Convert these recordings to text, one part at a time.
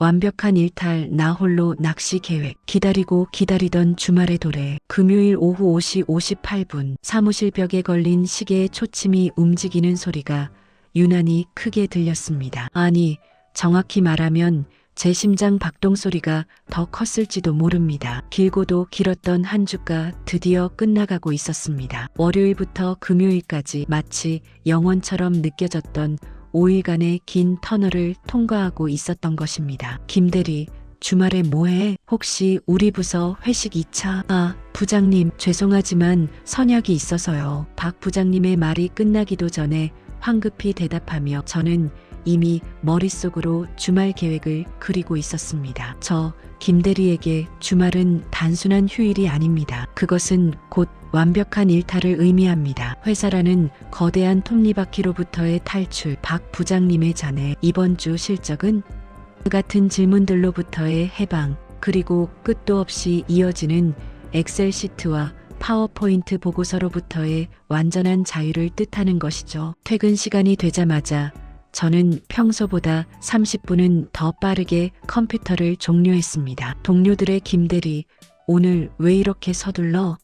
완벽한 일탈 나 홀로 낚시 계획 기다리고 기다리던 주말의 도래 금요일 오후 5시 58분 사무실 벽에 걸린 시계의 초침이 움직이는 소리가 유난히 크게 들렸습니다. 아니 정확히 말하면 제 심장 박동 소리가 더 컸을지도 모릅니다. 길고도 길었던 한 주가 드디어 끝나가고 있었습니다. 월요일부터 금요일까지 마치 영원처럼 느껴졌던 5일간의 긴 터널을 통과하고 있었던 것입니다. 김대리, 주말에 뭐해? 혹시 우리 부서 회식 2차? 아, 부장님, 죄송하지만 선약이 있어서요. 박 부장님의 말이 끝나기도 전에 황급히 대답하며 저는 이미 머릿속으로 주말 계획을 그리고 있었습니다. 저 김대리에게 주말은 단순한 휴일이 아닙니다. 그것은 곧 완벽한 일탈을 의미합니다. 회사라는 거대한 톱니바퀴로부터의 탈출, 박 부장님의 자네, 이번 주 실적은? 같은 질문들로부터의 해방, 그리고 끝도 없이 이어지는 엑셀 시트와 파워포인트 보고서로부터의 완전한 자유를 뜻하는 것이죠. 퇴근 시간이 되자마자 저는 평소보다 30분은 더 빠르게 컴퓨터를 종료했습니다. 동료들의 김대리, 오늘 왜 이렇게 서둘러?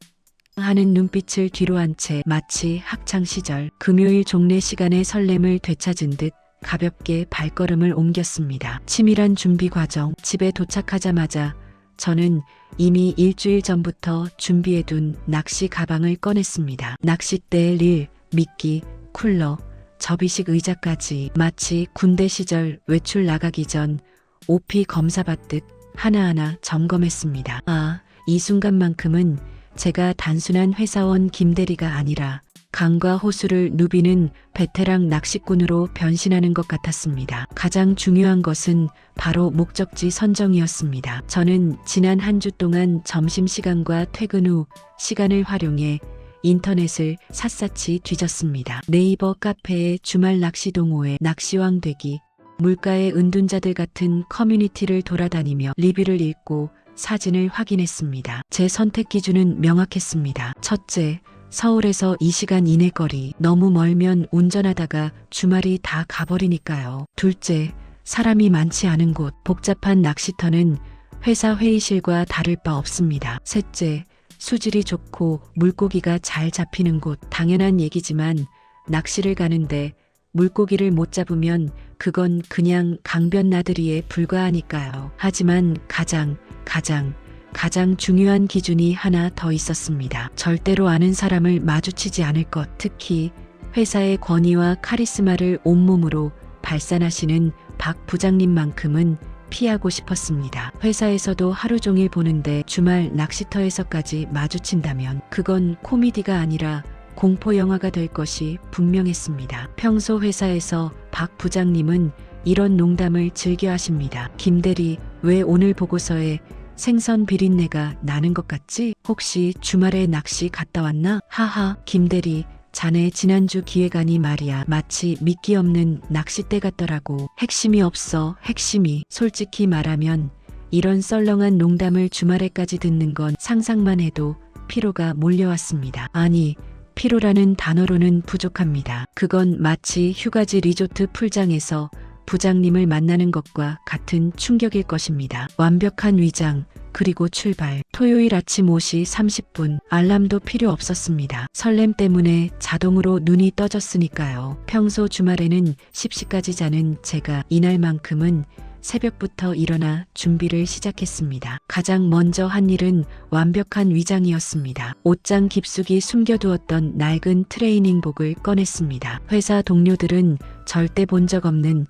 하는 눈빛을 뒤로 한 채 마치 학창 시절 금요일 종례 시간의 설렘을 되찾은 듯 가볍게 발걸음을 옮겼습니다. 치밀한 준비 과정, 집에 도착하자마자 저는 이미 일주일 전부터 준비해둔 낚시 가방을 꺼냈습니다. 낚싯대, 릴, 미끼, 쿨러, 접이식 의자까지 마치 군대 시절 외출 나가기 전 OP 검사받듯 하나하나 점검했습니다. 아, 이 순간만큼은 제가 단순한 회사원 김대리가 아니라 강과 호수를 누비는 베테랑 낚시꾼으로 변신하는 것 같았습니다. 가장 중요한 것은 바로 목적지 선정이었습니다. 저는 지난 한 주 동안 점심시간과 퇴근 후 시간을 활용해 인터넷을 샅샅이 뒤졌습니다. 네이버 카페의 주말 낚시 동호회 낚시왕 되기, 물가의 은둔자들 같은 커뮤니티를 돌아다니며 리뷰를 읽고 사진을 확인했습니다. 제 선택 기준은 명확했습니다. 첫째, 서울에서 2시간 이내 거리, 너무 멀면 운전하다가 주말이 다 가버리니까요. 둘째, 사람이 많지 않은 곳, 복잡한 낚시터는 회사 회의실과 다를 바 없습니다. 셋째, 수질이 좋고 물고기가 잘 잡히는 곳, 당연한 얘기지만 낚시를 가는데 물고기를 못 잡으면 그건 그냥 강변 나들이에 불과하니까요. 하지만 가장, 가장, 가장 중요한 기준이 하나 더 있었습니다. 절대로 아는 사람을 마주치지 않을 것, 특히 회사의 권위와 카리스마를 온몸으로 발산하시는 박 부장님만큼은 피하고 싶었습니다. 회사에서도 하루 종일 보는데 주말 낚시터에서까지 마주친다면 그건 코미디가 아니라 공포 영화가 될 것이 분명했습니다. 평소 회사에서 박 부장님은 이런 농담을 즐겨 하십니다. 김 대리, 왜 오늘 보고서에 생선 비린내가 나는 것 같지? 혹시 주말에 낚시 갔다 왔나? 하하, 김 대리, 자네 지난주 기획안이 말이야. 마치 미끼 없는 낚싯대 같더라고. 핵심이 없어, 핵심이. 솔직히 말하면 이런 썰렁한 농담을 주말에까지 듣는 건 상상만 해도 피로가 몰려왔습니다. 아니, 피로라는 단어로는 부족합니다. 그건 마치 휴가지 리조트 풀장에서 부장님을 만나는 것과 같은 충격일 것입니다. 완벽한 위장, 그리고 출발. 토요일 아침 5시 30분, 알람도 필요 없었습니다. 설렘 때문에 자동으로 눈이 떠졌으니까요. 평소 주말에는 10시까지 자는 제가 이날만큼은 새벽부터 일어나 준비를 시작했습니다. 가장 먼저 한 일은 완벽한 위장이었습니다. 옷장 깊숙이 숨겨두었던 낡은 트레이닝복을 꺼냈습니다. 회사 동료들은 절대 본 적 없는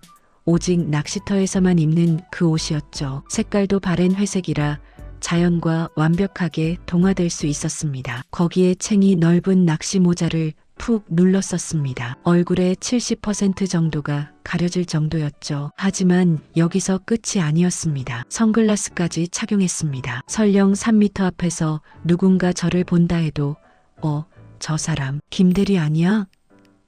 오직 낚시터에서만 입는 그 옷이었죠. 색깔도 바랜 회색이라 자연과 완벽하게 동화될 수 있었습니다. 거기에 챙이 넓은 낚시 모자를 푹 눌렀었습니다. 얼굴의 70% 정도가 가려질 정도였죠. 하지만 여기서 끝이 아니었습니다. 선글라스까지 착용했습니다. 설령 3미터 앞에서 누군가 저를 본다 해도 어, 저 사람 김대리 아니야?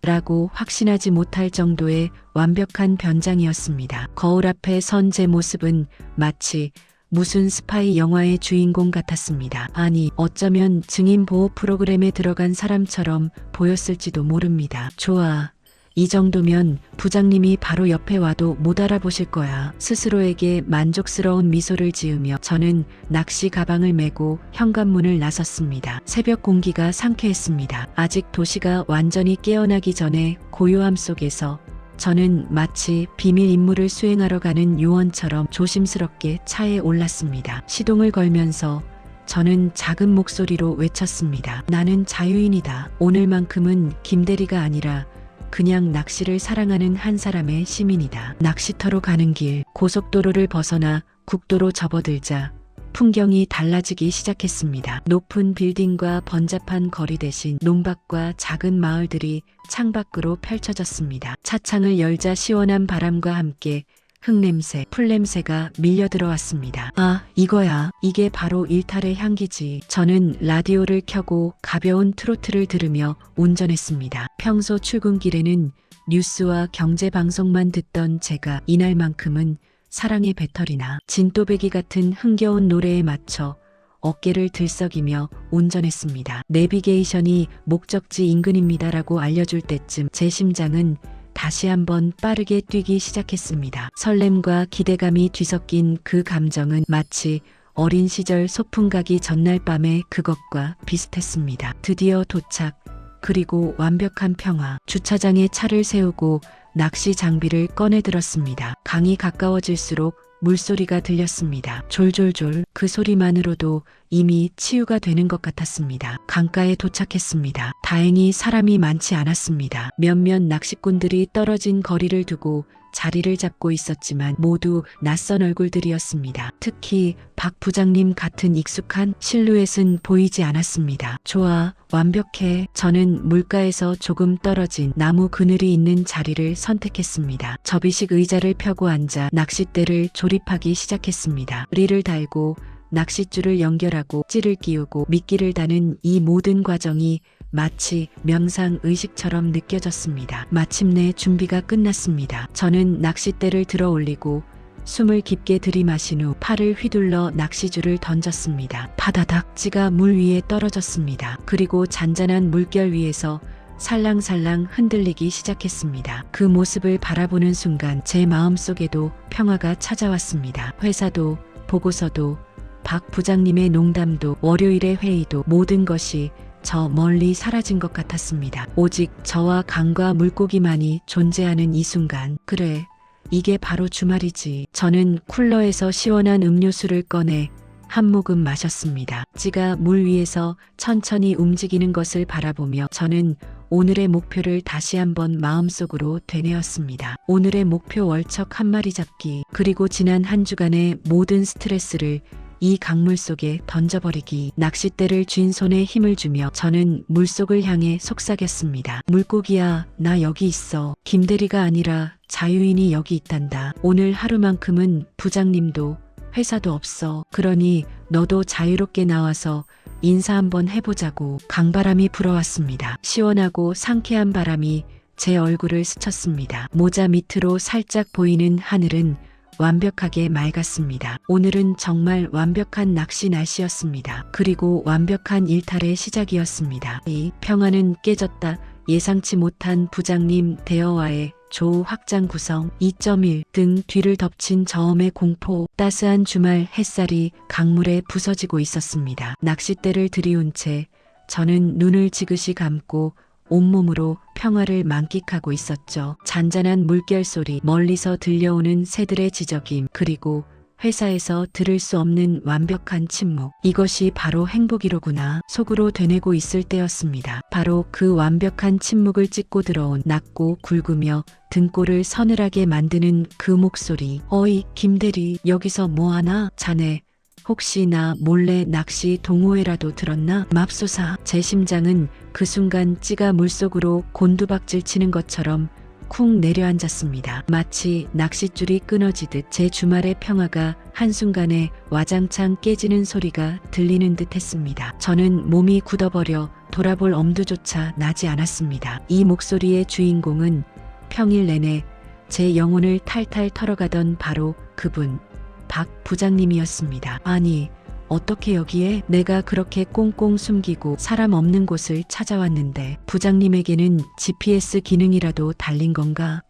라고 확신하지 못할 정도의 완벽한 변장이었습니다. 거울 앞에 선 제 모습은 마치 무슨 스파이 영화의 주인공 같았습니다. 아니, 어쩌면 증인 보호 프로그램에 들어간 사람처럼 보였을지도 모릅니다. 좋아. 이 정도면 부장님이 바로 옆에 와도 못 알아보실 거야. 스스로에게 만족스러운 미소를 지으며 저는 낚시 가방을 메고 현관문을 나섰습니다. 새벽 공기가 상쾌했습니다. 아직 도시가 완전히 깨어나기 전에 고요함 속에서 저는 마치 비밀 임무를 수행하러 가는 요원처럼 조심스럽게 차에 올랐습니다. 시동을 걸면서 저는 작은 목소리로 외쳤습니다. 나는 자유인이다. 오늘만큼은 김대리가 아니라 그냥 낚시를 사랑하는 한 사람의 시민이다. 낚시터로 가는 길, 고속도로를 벗어나 국도로 접어들자 풍경이 달라지기 시작했습니다. 높은 빌딩과 번잡한 거리 대신 논밭과 작은 마을들이 창밖으로 펼쳐졌습니다. 차창을 열자 시원한 바람과 함께 흙냄새, 풀냄새가 밀려 들어왔습니다. 아, 이거야. 이게 바로 일탈의 향기지. 저는 라디오를 켜고 가벼운 트로트를 들으며 운전했습니다. 평소 출근길에는 뉴스와 경제 방송만 듣던 제가 이날만큼은 사랑의 배터리나 진또배기 같은 흥겨운 노래에 맞춰 어깨를 들썩이며 운전했습니다. 내비게이션이 목적지 인근입니다라고 알려줄 때쯤 제 심장은 다시 한번 빠르게 뛰기 시작했습니다. 설렘과 기대감이 뒤섞인 그 감정은 마치 어린 시절 소풍 가기 전날 밤의 그것과 비슷했습니다. 드디어 도착, 그리고 완벽한 평화. 주차장에 차를 세우고 낚시 장비를 꺼내 들었습니다. 강이 가까워질수록 물소리가 들렸습니다. 졸졸졸 그 소리만으로도 이미 치유가 되는 것 같았습니다. 강가에 도착했습니다. 다행히 사람이 많지 않았습니다. 몇몇 낚시꾼들이 떨어진 거리를 두고 자리를 잡고 있었지만 모두 낯선 얼굴들이었습니다. 특히 박 부장님 같은 익숙한 실루엣은 보이지 않았습니다. 좋아, 완벽해. 저는 물가에서 조금 떨어진 나무 그늘이 있는 자리를 선택했습니다. 접이식 의자를 펴고 앉아 낚싯대를 조립하기 시작했습니다. 릴을 달고 낚싯줄을 연결하고 찌를 끼우고 미끼를 다는 이 모든 과정이 마치 명상 의식처럼 느껴졌습니다. 마침내 준비가 끝났습니다. 저는 낚싯대를 들어 올리고 숨을 깊게 들이마신 후 팔을 휘둘러 낚시줄을 던졌습니다. 파다닥 찌가 물 위에 떨어졌습니다. 그리고 잔잔한 물결 위에서 살랑살랑 흔들리기 시작했습니다. 그 모습을 바라보는 순간 제 마음속에도 평화가 찾아왔습니다. 회사도 보고서도 박 부장님의 농담도 월요일의 회의도 모든 것이 저 멀리 사라진 것 같았습니다. 오직 저와 강과 물고기만이 존재하는 이 순간. 그래, 이게 바로 주말이지. 저는 쿨러에서 시원한 음료수를 꺼내 한 모금 마셨습니다. 찌가 물 위에서 천천히 움직이는 것을 바라보며 저는 오늘의 목표를 다시 한번 마음속으로 되뇌었습니다. 오늘의 목표 월척 한 마리 잡기, 그리고 지난 한 주간의 모든 스트레스를 이 강물 속에 던져버리기 낚싯대를 쥔 손에 힘을 주며 저는 물속을 향해 속삭였습니다. 물고기야 나 여기 있어. 김대리가 아니라 자유인이 여기 있단다. 오늘 하루만큼은 부장님도 회사도 없어. 그러니 너도 자유롭게 나와서 인사 한번 해보자고 강바람이 불어왔습니다. 시원하고 상쾌한 바람이 제 얼굴을 스쳤습니다. 모자 밑으로 살짝 보이는 하늘은 완벽하게 맑았습니다. 오늘은 정말 완벽한 낚시 날씨였습니다. 그리고 완벽한 일탈의 시작이었습니다. 이 평화는 깨졌다. 예상치 못한 부장님 대어와의 조 확장 구성 2.1 등 뒤를 덮친 저음의 공포 따스한 주말 햇살이 강물에 부서지고 있었습니다. 낚싯대를 들이운 채 저는 눈을 지그시 감고 온몸으로 평화를 만끽하고 있었죠. 잔잔한 물결 소리, 멀리서 들려오는 새들의 지저김, 그리고 회사에서 들을 수 없는 완벽한 침묵. 이것이 바로 행복이로구나. 속으로 되뇌고 있을 때였습니다. 바로 그 완벽한 침묵을 찢고 들어온 낮고 굵으며 등골을 서늘하게 만드는 그 목소리. 어이, 김대리, 여기서 뭐하나? 자네, 혹시 나 몰래 낚시 동호회라도 들었나? 맙소사. 제 심장은 그 순간 찌가 물속으로 곤두박질 치는 것처럼 쿵 내려앉았습니다. 마치 낚싯줄이 끊어지듯 제 주말의 평화가 한순간에 와장창 깨지는 소리가 들리는 듯 했습니다. 저는 몸이 굳어버려 돌아볼 엄두조차 나지 않았습니다. 이 목소리의 주인공은 평일 내내 제 영혼을 탈탈 털어가던 바로 그분, 박 부장님이었습니다. 아니, 어떻게 여기에 내가 그렇게 꽁꽁 숨기고 사람 없는 곳을 찾아왔는데 부장님에게는 GPS 기능이라도 달린 건가?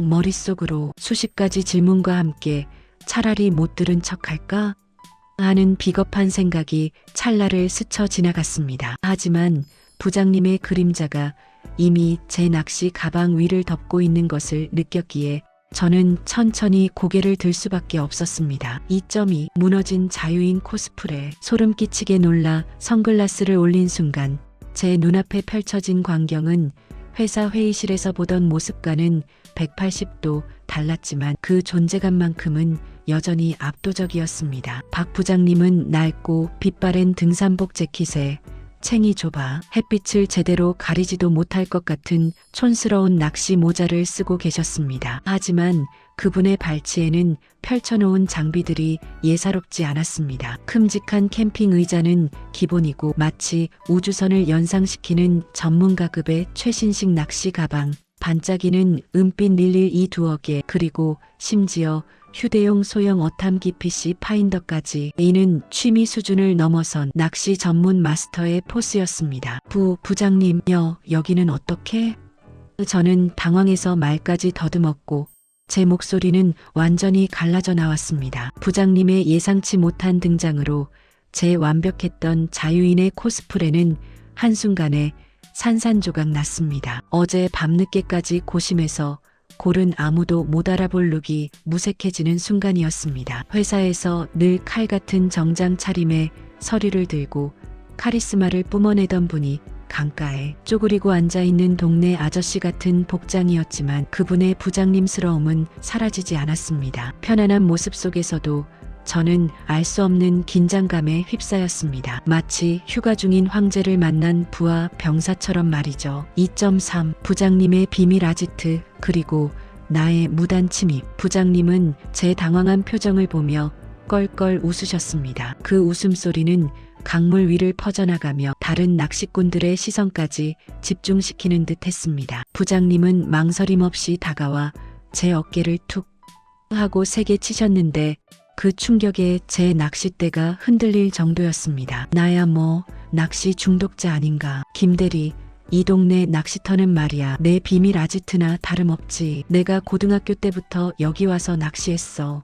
머릿속으로 수십 가지 질문과 함께 차라리 못 들은 척 할까? 하는 비겁한 생각이 찰나를 스쳐 지나갔습니다. 하지만 부장님의 그림자가 이미 제 낚시 가방 위를 덮고 있는 것을 느꼈기에 저는 천천히 고개를 들 수밖에 없었습니다. 2.2 무너진 자유인 코스프레 소름 끼치게 놀라 선글라스를 올린 순간 제 눈앞에 펼쳐진 광경은 회사 회의실에서 보던 모습과는 180도 달랐지만 그 존재감만큼은 여전히 압도적이었습니다. 박 부장님은 낡고 빛바랜 등산복 재킷에 챙이 좁아 햇빛을 제대로 가리지도 못할 것 같은 촌스러운 낚시 모자를 쓰고 계셨습니다. 하지만 그분의 발치에는 펼쳐놓은 장비들이 예사롭지 않았습니다. 큼직한 캠핑 의자는 기본이고 마치 우주선을 연상시키는 전문가급의 최신식 낚시 가방, 반짝이는 은빛 릴릴 이 두어 개, 그리고 심지어 휴대용 소형 어탐기 PC 파인더까지 이는 취미 수준을 넘어선 낚시 전문 마스터의 포스였습니다. 부 부장님, 여 여기는 어떻게? 저는 당황해서 말까지 더듬었고 제 목소리는 완전히 갈라져 나왔습니다. 부장님의 예상치 못한 등장으로 제 완벽했던 자유인의 코스프레는 한순간에 산산조각 났습니다. 어제 밤늦게까지 고심해서 골은 아무도 못 알아볼 룩이 무색해지는 순간이었습니다. 회사에서 늘 칼 같은 정장 차림에 서류를 들고 카리스마를 뿜어내던 분이 강가에 쪼그리고 앉아있는 동네 아저씨 같은 복장이었지만 그분의 부장님스러움은 사라지지 않았습니다. 편안한 모습 속에서도 저는 알 수 없는 긴장감에 휩싸였습니다. 마치 휴가 중인 황제를 만난 부하 병사처럼 말이죠. 2.3 부장님의 비밀 아지트 그리고 나의 무단 침입. 부장님은 제 당황한 표정을 보며 껄껄 웃으셨습니다. 그 웃음소리는 강물 위를 퍼져나가며 다른 낚시꾼들의 시선까지 집중시키는 듯 했습니다. 부장님은 망설임 없이 다가와 제 어깨를 툭 하고 세게 치셨는데 그 충격에 제 낚싯대가 흔들릴 정도였습니다. 나야 뭐 낚시 중독자 아닌가. 김대리 이 동네 낚시터는 말이야 내 비밀 아지트나 다름없지. 내가 고등학교 때부터 여기 와서 낚시했어.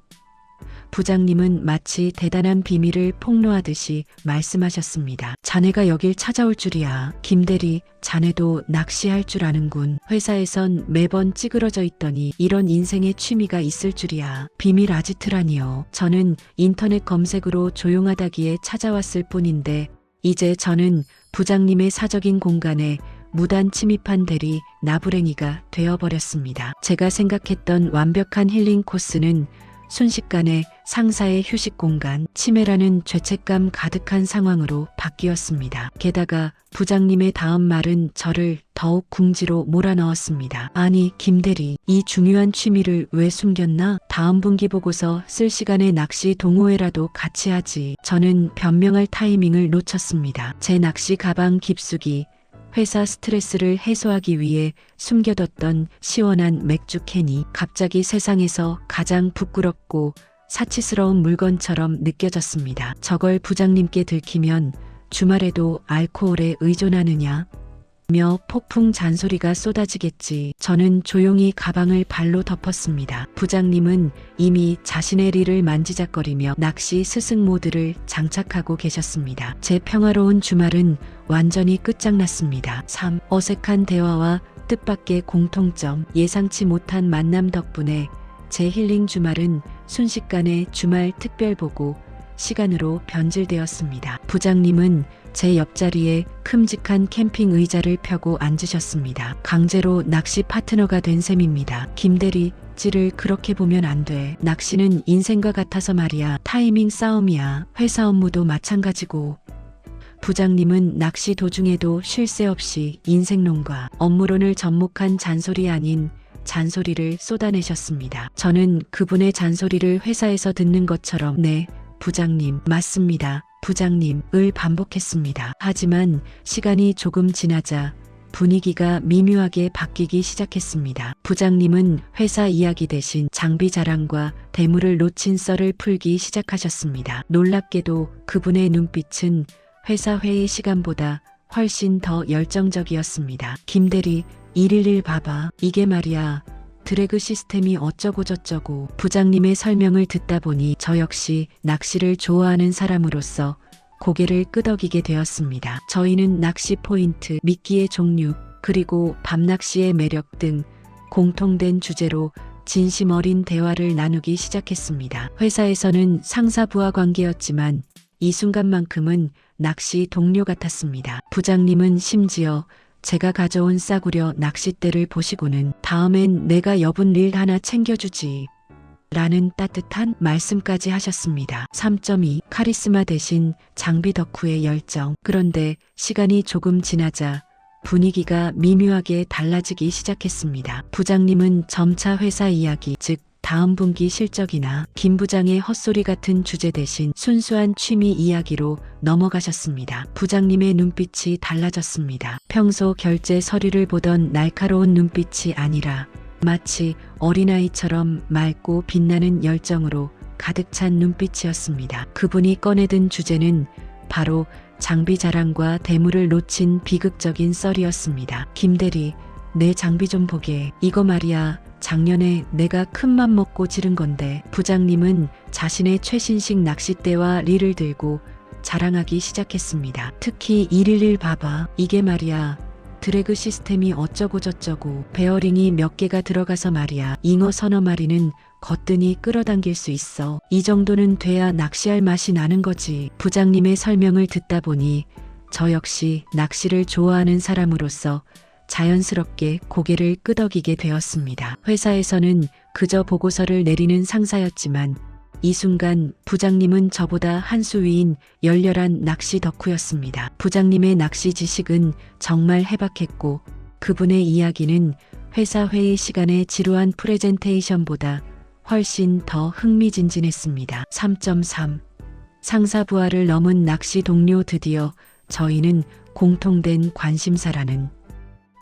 부장님은 마치 대단한 비밀을 폭로하듯이 말씀하셨습니다. 자네가 여길 찾아올 줄이야. 김대리, 자네도 낚시할 줄 아는군. 회사에선 매번 찌그러져 있더니 이런 인생의 취미가 있을 줄이야. 비밀 아지트라니요. 저는 인터넷 검색으로 조용하다기에 찾아왔을 뿐인데 이제 저는 부장님의 사적인 공간에 무단 침입한 대리 나부랭이가 되어버렸습니다. 제가 생각했던 완벽한 힐링 코스는 순식간에 상사의 휴식 공간, 치매라는 죄책감 가득한 상황으로 바뀌었습니다. 게다가 부장님의 다음 말은 저를 더욱 궁지로 몰아넣었습니다. 아니, 김대리, 이 중요한 취미를 왜 숨겼나? 다음 분기 보고서 쓸 시간에 낚시 동호회라도 같이 하지. 저는 변명할 타이밍을 놓쳤습니다. 제 낚시 가방 깊숙이 회사 스트레스를 해소하기 위해 숨겨뒀던 시원한 맥주 캔이 갑자기 세상에서 가장 부끄럽고 사치스러운 물건처럼 느껴졌습니다. 저걸 부장님께 들키면 주말에도 알코올에 의존하느냐? 며 폭풍 잔소리가 쏟아지겠지. 저는 조용히 가방을 발로 덮었습니다. 부장님은 이미 자신의 리를 만지작거리며 낚시 스승 모드를 장착하고 계셨습니다. 제 평화로운 주말은 완전히 끝장났습니다. 3. 어색한 대화와 뜻밖의 공통점, 예상치 못한 만남 덕분에 제 힐링 주말은 순식간에 주말 특별 보고 시간으로 변질되었습니다. 부장님은 제 옆자리에 큼직한 캠핑 의자를 펴고 앉으셨습니다. 강제로 낚시 파트너가 된 셈입니다. 김대리, 찌를 그렇게 보면 안 돼. 낚시는 인생과 같아서 말이야. 타이밍 싸움이야. 회사 업무도 마찬가지고. 부장님은 낚시 도중에도 쉴 새 없이 인생론과 업무론을 접목한 잔소리 아닌 잔소리를 쏟아내셨습니다. 저는 그분의 잔소리를 회사에서 듣는 것처럼 네, 부장님, 맞습니다. 부장님, 을 반복했습니다. 하지만 시간이 조금 지나자 분위기가 미묘하게 바뀌기 시작했습니다. 부장님은 회사 이야기 대신 장비 자랑과 대물을 놓친 썰을 풀기 시작하셨습니다. 놀랍게도 그분의 눈빛은 회사 회의 시간보다 훨씬 더 열정적이었습니다. 김대리, 111 봐봐. 이게 말이야. 드래그 시스템이 어쩌고저쩌고 부장님의 설명을 듣다 보니 저 역시 낚시를 좋아하는 사람으로서 고개를 끄덕이게 되었습니다. 저희는 낚시 포인트, 미끼의 종류, 그리고 밤낚시의 매력 등 공통된 주제로 진심 어린 대화를 나누기 시작했습니다. 회사에서는 상사 부하 관계였지만 이 순간만큼은 낚시 동료 같았습니다. 부장님은 심지어 제가 가져온 싸구려 낚싯대를 보시고는 다음엔 내가 여분 릴 하나 챙겨주지. 라는 따뜻한 말씀까지 하셨습니다. 3.2 카리스마 대신 장비 덕후의 열정. 그런데 시간이 조금 지나자 분위기가 미묘하게 달라지기 시작했습니다. 부장님은 점차 회사 이야기, 즉 다음 분기 실적이나 김 부장의 헛소리 같은 주제 대신 순수한 취미 이야기로 넘어가셨습니다. 부장님의 눈빛이 달라졌습니다. 평소 결제 서류를 보던 날카로운 눈빛이 아니라 마치 어린아이처럼 맑고 빛나는 열정으로 가득 찬 눈빛이었습니다. 그분이 꺼내든 주제는 바로 장비 자랑과 대물을 놓친 비극적인 썰이었습니다. 김대리, 내 장비 좀 보게. 이거 말이야. 작년에 내가 큰맘 먹고 지른 건데 부장님은 자신의 최신식 낚싯대와 릴을 들고 자랑하기 시작했습니다. 특히 111 봐봐. 이게 말이야. 드래그 시스템이 어쩌고 저쩌고 베어링이 몇 개가 들어가서 말이야. 잉어 서너 마리는 거뜬히 끌어당길 수 있어. 이 정도는 돼야 낚시할 맛이 나는 거지. 부장님의 설명을 듣다 보니 저 역시 낚시를 좋아하는 사람으로서 자연스럽게 고개를 끄덕이게 되었습니다. 회사에서는 그저 보고서를 내리는 상사였지만 이 순간 부장님은 저보다 한 수 위인 열렬한 낚시 덕후였습니다. 부장님의 낚시 지식은 정말 해박했고 그분의 이야기는 회사 회의 시간의 지루한 프레젠테이션보다 훨씬 더 흥미진진했습니다. 3.3 상사 부하를 넘은 낚시 동료 드디어 저희는 공통된 관심사라는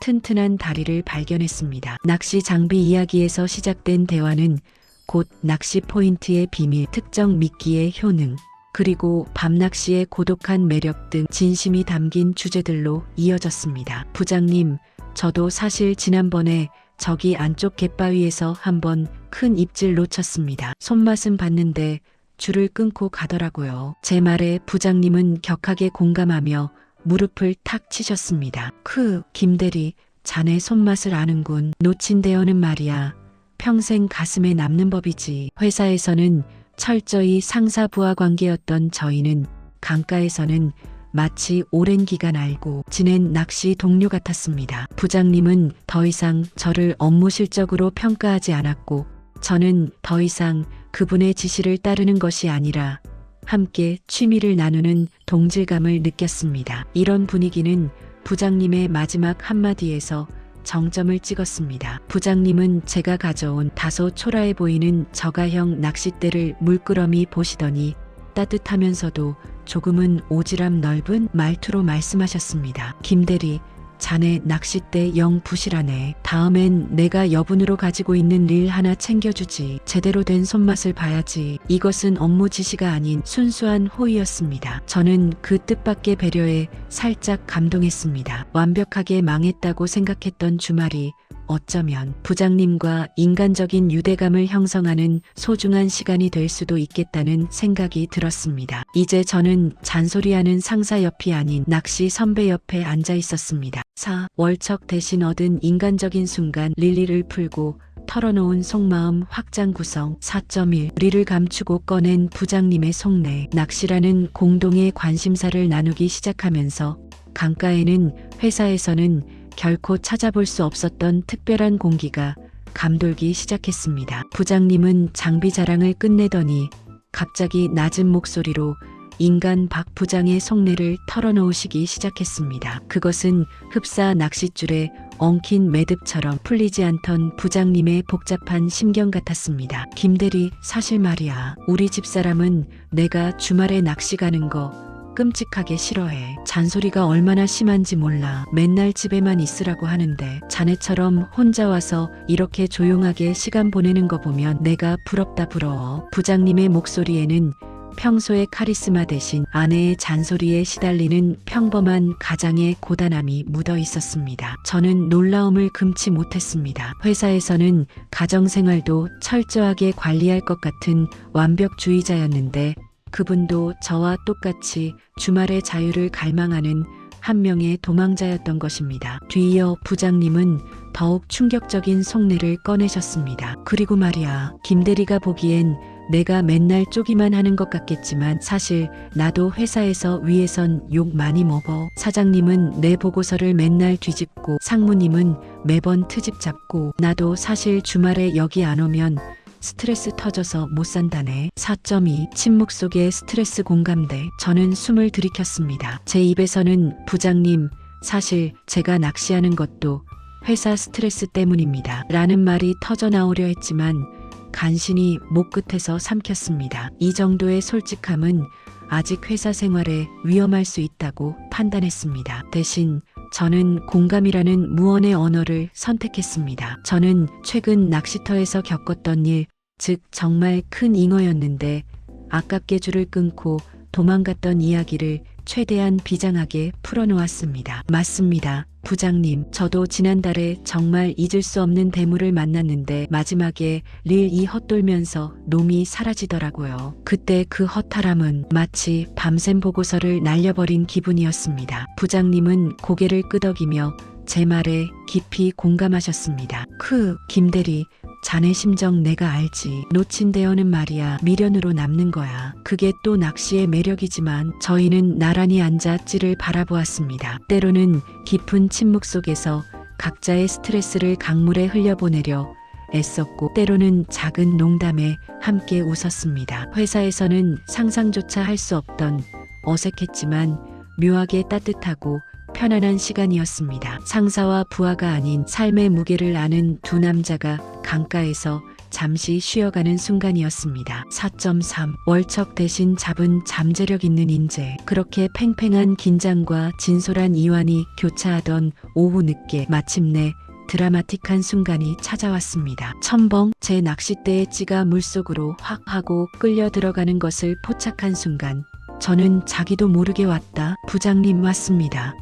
튼튼한 다리를 발견했습니다. 낚시 장비 이야기에서 시작된 대화는 곧 낚시 포인트의 비밀, 특정 미끼의 효능, 그리고 밤낚시의 고독한 매력 등 진심이 담긴 주제들로 이어졌습니다. 부장님, 저도 사실 지난번에 저기 안쪽 갯바위에서 한번 큰 입질 놓쳤습니다. 손맛은 봤는데 줄을 끊고 가더라고요. 제 말에 부장님은 격하게 공감하며 무릎을 탁 치셨습니다. 크, 김대리, 자네 손맛을 아는군. 놓친 대어는 말이야. 평생 가슴에 남는 법이지. 회사에서는 철저히 상사 부하 관계였던 저희는 강가에서는 마치 오랜 기간 알고 지낸 낚시 동료 같았습니다. 부장님은 더 이상 저를 업무 실적으로 평가하지 않았고 저는 더 이상 그분의 지시를 따르는 것이 아니라 함께 취미를 나누는 동질감을 느꼈습니다. 이런 분위기는 부장님의 마지막 한마디에서 정점을 찍었습니다. 부장님은 제가 가져온 다소 초라해 보이는 저가형 낚싯대를 물끄러미 보시더니 따뜻하면서도 조금은 오지랖 넓은 말투로 말씀하셨습니다. 김대리, 자네 낚싯대 영 부실하네. 다음엔 내가 여분으로 가지고 있는 릴 하나 챙겨주지. 제대로 된 손맛을 봐야지. 이것은 업무 지시가 아닌 순수한 호의였습니다. 저는 그 뜻밖의 배려에 살짝 감동했습니다. 완벽하게 망했다고 생각했던 주말이 어쩌면 부장님과 인간적인 유대감을 형성하는 소중한 시간이 될 수도 있겠다는 생각이 들었습니다. 이제 저는 잔소리하는 상사 옆이 아닌 낚시 선배 옆에 앉아 있었습니다. 4. 월척 대신 얻은 인간적인 순간 릴리를 풀고 털어놓은 속마음 확장 구성 4.1 리를 감추고 꺼낸 부장님의 속내 낚시라는 공동의 관심사를 나누기 시작하면서 강가에는 회사에서는 결코 찾아볼 수 없었던 특별한 공기가 감돌기 시작했습니다. 부장님은 장비 자랑을 끝내더니 갑자기 낮은 목소리로 인간 박 부장의 속내를 털어놓으시기 시작했습니다. 그것은 흡사 낚싯줄에 엉킨 매듭처럼 풀리지 않던 부장님의 복잡한 심경 같았습니다. 김대리, 사실 말이야. 우리 집사람은 내가 주말에 낚시 가는 거 끔찍하게 싫어해. 잔소리가 얼마나 심한지 몰라. 맨날 집에만 있으라고 하는데 자네처럼 혼자 와서 이렇게 조용하게 시간 보내는 거 보면 내가 부럽다 부러워. 부장님의 목소리에는 평소의 카리스마 대신 아내의 잔소리에 시달리는 평범한 가장의 고단함이 묻어 있었습니다. 저는 놀라움을 금치 못했습니다. 회사에서는 가정생활도 철저하게 관리할 것 같은 완벽주의자였는데 그분도 저와 똑같이 주말의 자유를 갈망하는 한 명의 도망자였던 것입니다. 뒤이어 부장님은 더욱 충격적인 속내를 꺼내셨습니다. 그리고 말이야, 김대리가 보기엔 내가 맨날 쪼기만 하는 것 같겠지만 사실 나도 회사에서 위에선 욕 많이 먹어. 사장님은 내 보고서를 맨날 뒤집고 상무님은 매번 트집 잡고 나도 사실 주말에 여기 안 오면 스트레스 터져서 못 산다네. 4.2 침묵 속의 스트레스 공감대. 저는 숨을 들이켰습니다. 제 입에서는 부장님, 사실 제가 낚시하는 것도 회사 스트레스 때문입니다. 라는 말이 터져 나오려 했지만 간신히 목 끝에서 삼켰습니다. 이 정도의 솔직함은 아직 회사 생활에 위험할 수 있다고 판단했습니다. 대신 저는 공감이라는 무언의 언어를 선택했습니다. 저는 최근 낚시터에서 겪었던 일, 즉 정말 큰 잉어였는데 아깝게 줄을 끊고 도망갔던 이야기를 최대한 비장하게 풀어놓았습니다. 맞습니다. 부장님, 저도 지난달에 정말 잊을 수 없는 대물을 만났는데 마지막에 릴 이 헛돌면서 놈이 사라지더라고요. 그때 그 허탈함은 마치 밤샘 보고서를 날려버린 기분이었습니다. 부장님은 고개를 끄덕이며 제 말에 깊이 공감하셨습니다. 크, 김대리, 자네 심정 내가 알지. 놓친 대어는 말이야 미련으로 남는 거야. 그게 또 낚시의 매력이지만 저희는 나란히 앉아 찌를 바라보았습니다. 때로는 깊은 침묵 속에서 각자의 스트레스를 강물에 흘려보내려 애썼고 때로는 작은 농담에 함께 웃었습니다. 회사에서는 상상조차 할 수 없던 어색했지만 묘하게 따뜻하고 편안한 시간이었습니다. 상사와 부하가 아닌 삶의 무게를 아는 두 남자가 강가에서 잠시 쉬어가는 순간이었습니다. 4.3 월척 대신 잡은 잠재력 있는 인재. 그렇게 팽팽한 긴장과 진솔한 이완이 교차하던 오후 늦게 마침내 드라마틱한 순간이 찾아왔습니다. 첨벙 제 낚싯대의 찌가 물속으로 확 하고 끌려 들어가는 것을 포착한 순간 저는 자기도 모르게 왔다. 부장님 왔습니다.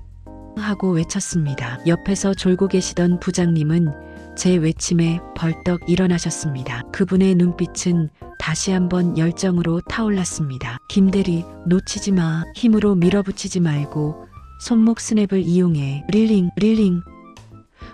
하고 외쳤습니다. 옆에서 졸고 계시던 부장님은 제 외침에 벌떡 일어나셨습니다. 그분의 눈빛은 다시 한번 열정으로 타올랐습니다. 김대리, 놓치지 마. 힘으로 밀어붙이지 말고 손목 스냅을 이용해. 릴링, 릴링.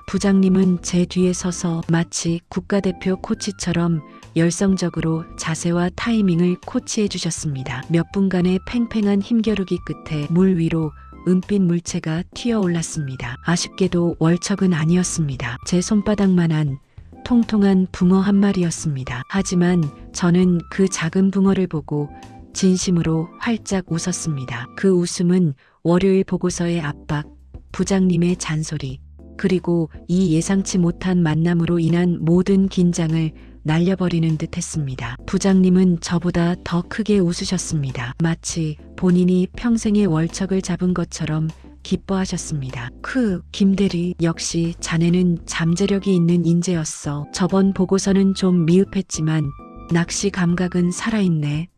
부장님은 제 뒤에 서서 마치 국가대표 코치처럼 열성적으로 자세와 타이밍을 코치해 주셨습니다. 몇 분간의 팽팽한 힘겨루기 끝에 물 위로 은빛 물체가 튀어 올랐습니다. 아쉽게도 월척은 아니었습니다. 제 손바닥만한 통통한 붕어 한 마리였습니다. 하지만 저는 그 작은 붕어를 보고 진심으로 활짝 웃었습니다. 그 웃음은 월요일 보고서의 압박, 부장님의 잔소리, 그리고 이 예상치 못한 만남으로 인한 모든 긴장을 날려버리는 듯 했습니다. 부장님은 저보다 더 크게 웃으셨습니다. 마치 본인이 평생의 월척을 잡은 것처럼 기뻐하셨습니다. 크, 김대리, 역시 자네는 잠재력이 있는 인재였어. 저번 보고서는 좀 미흡했지만 낚시 감각은 살아있네.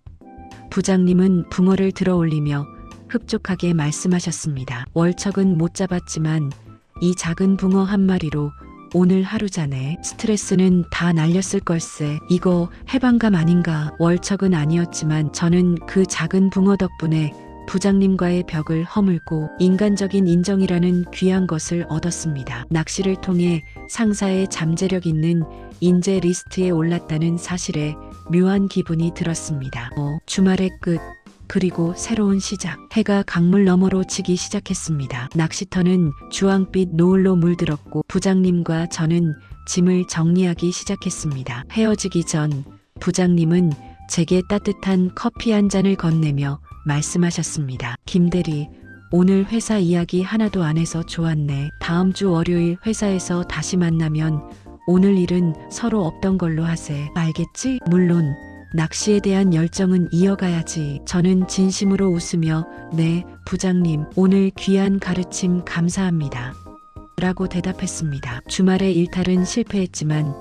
부장님은 붕어를 들어 올리며 흡족하게 말씀하셨습니다. 월척은 못 잡았지만 이 작은 붕어 한 마리로 오늘 하루 전에 스트레스는 다 날렸을 걸세. 이거 해방감 아닌가. 월척은 아니었지만 저는 그 작은 붕어 덕분에 부장님과의 벽을 허물고 인간적인 인정이라는 귀한 것을 얻었습니다. 낚시를 통해 상사의 잠재력 있는 인재 리스트에 올랐다는 사실에 묘한 기분이 들었습니다. 어, 주말의 끝. 그리고 새로운 시작. 해가 강물 너머로 치기 시작했습니다. 낚시터는 주황빛 노을로 물들었고 부장님과 저는 짐을 정리하기 시작했습니다. 헤어지기 전 부장님은 제게 따뜻한 커피 한 잔을 건네며 말씀하셨습니다. 김대리, 오늘 회사 이야기 하나도 안 해서 좋았네. 다음 주 월요일 회사에서 다시 만나면 오늘 일은 서로 없던 걸로 하세. 알겠지? 물론 낚시에 대한 열정은 이어가야지. 저는 진심으로 웃으며, 네, 부장님, 오늘 귀한 가르침 감사합니다. 라고 대답했습니다. 주말의 일탈은 실패했지만,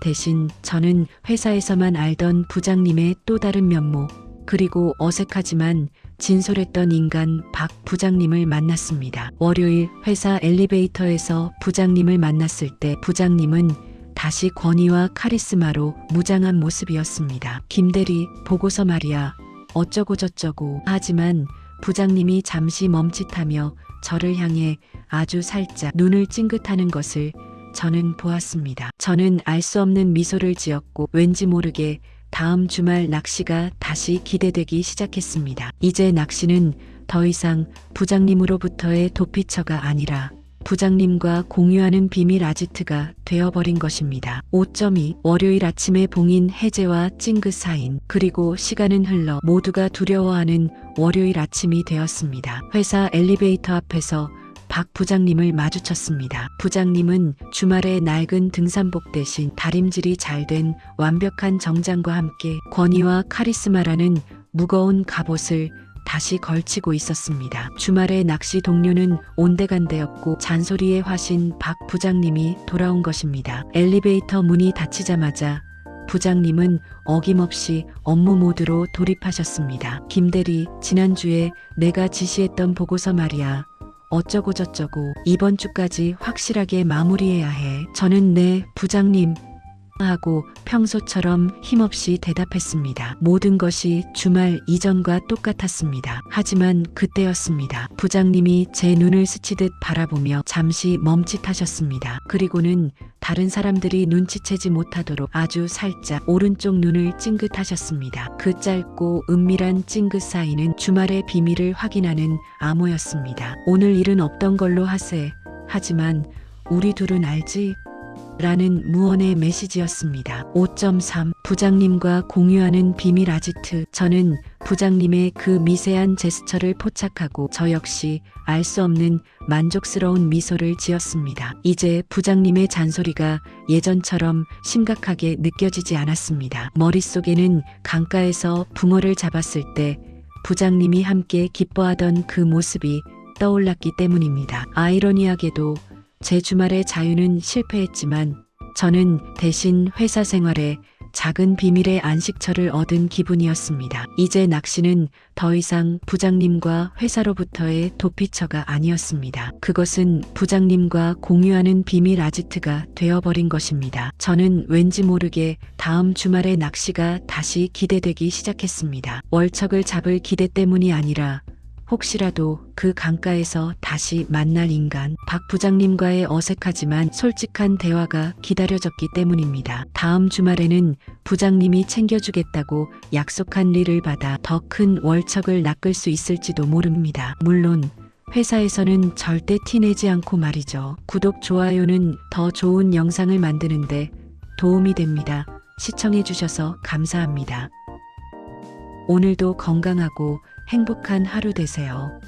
대신 저는 회사에서만 알던 부장님의 또 다른 면모, 그리고 어색하지만 진솔했던 인간 박 부장님을 만났습니다. 월요일 회사 엘리베이터에서 부장님을 만났을 때 부장님은 다시 권위와 카리스마로 무장한 모습이었습니다. 김대리 보고서 말이야. 어쩌고 저쩌고 하지만 부장님이 잠시 멈칫하며 저를 향해 아주 살짝 눈을 찡긋하는 것을 저는 보았습니다. 저는 알 수 없는 미소를 지었고 왠지 모르게 다음 주말 낚시가 다시 기대되기 시작했습니다. 이제 낚시는 더 이상 부장님으로부터의 도피처가 아니라 부장님과 공유하는 비밀 아지트가 되어버린 것입니다. 5.2 월요일 아침에 봉인 해제와 찡긋 사인 그리고 시간은 흘러 모두가 두려워하는 월요일 아침이 되었습니다. 회사 엘리베이터 앞에서 박 부장님을 마주쳤습니다. 부장님은 주말에 낡은 등산복 대신 다림질이 잘 된 완벽한 정장과 함께 권위와 카리스마라는 무거운 갑옷을 다시 걸치고 있었습니다. 주말에 낚시 동료는 온데간데였고 잔소리의 화신 박 부장님이 돌아온 것입니다. 엘리베이터 문이 닫히자마자 부장님은 어김없이 업무 모드로 돌입하셨습니다. 김 대리, 지난주에 내가 지시했던 보고서 말이야. 어쩌고 저쩌고 이번 주까지 확실하게 마무리해야 해. 저는 네, 부장님. 하고 평소처럼 힘없이 대답했습니다. 모든 것이 주말 이전과 똑같았습니다. 하지만 그때였습니다. 부장님이 제 눈을 스치듯 바라보며 잠시 멈칫하셨습니다. 그리고는 다른 사람들이 눈치채지 못하도록 아주 살짝 오른쪽 눈을 찡긋하셨습니다. 그 짧고 은밀한 찡긋 사이는 주말의 비밀을 확인하는 암호였습니다. 오늘 일은 없던 걸로 하세. 하지만 우리 둘은 알지? 라는 무언의 메시지였습니다. 5.3 부장님과 공유하는 비밀 아지트 저는 부장님의 그 미세한 제스처를 포착하고 저 역시 알 수 없는 만족스러운 미소를 지었습니다. 이제 부장님의 잔소리가 예전처럼 심각하게 느껴지지 않았습니다. 머릿속에는 강가에서 붕어를 잡았을 때 부장님이 함께 기뻐하던 그 모습이 떠올랐기 때문입니다. 아이러니하게도 제 주말의 자유는 실패했지만 저는 대신 회사 생활에 작은 비밀의 안식처를 얻은 기분이었습니다. 이제 낚시는 더 이상 부장님과 회사로부터의 도피처가 아니었습니다. 그것은 부장님과 공유하는 비밀 아지트가 되어버린 것입니다. 저는 왠지 모르게 다음 주말의 낚시가 다시 기대되기 시작했습니다. 월척을 잡을 기대 때문이 아니라 혹시라도 그 강가에서 다시 만날 인간, 박 부장님과의 어색하지만 솔직한 대화가 기다려졌기 때문입니다. 다음 주말에는 부장님이 챙겨주겠다고 약속한 일을 받아 더 큰 월척을 낚을 수 있을지도 모릅니다. 물론 회사에서는 절대 티내지 않고 말이죠. 구독, 좋아요는 더 좋은 영상을 만드는데 도움이 됩니다. 시청해주셔서 감사합니다. 오늘도 건강하고 행복한 하루 되세요.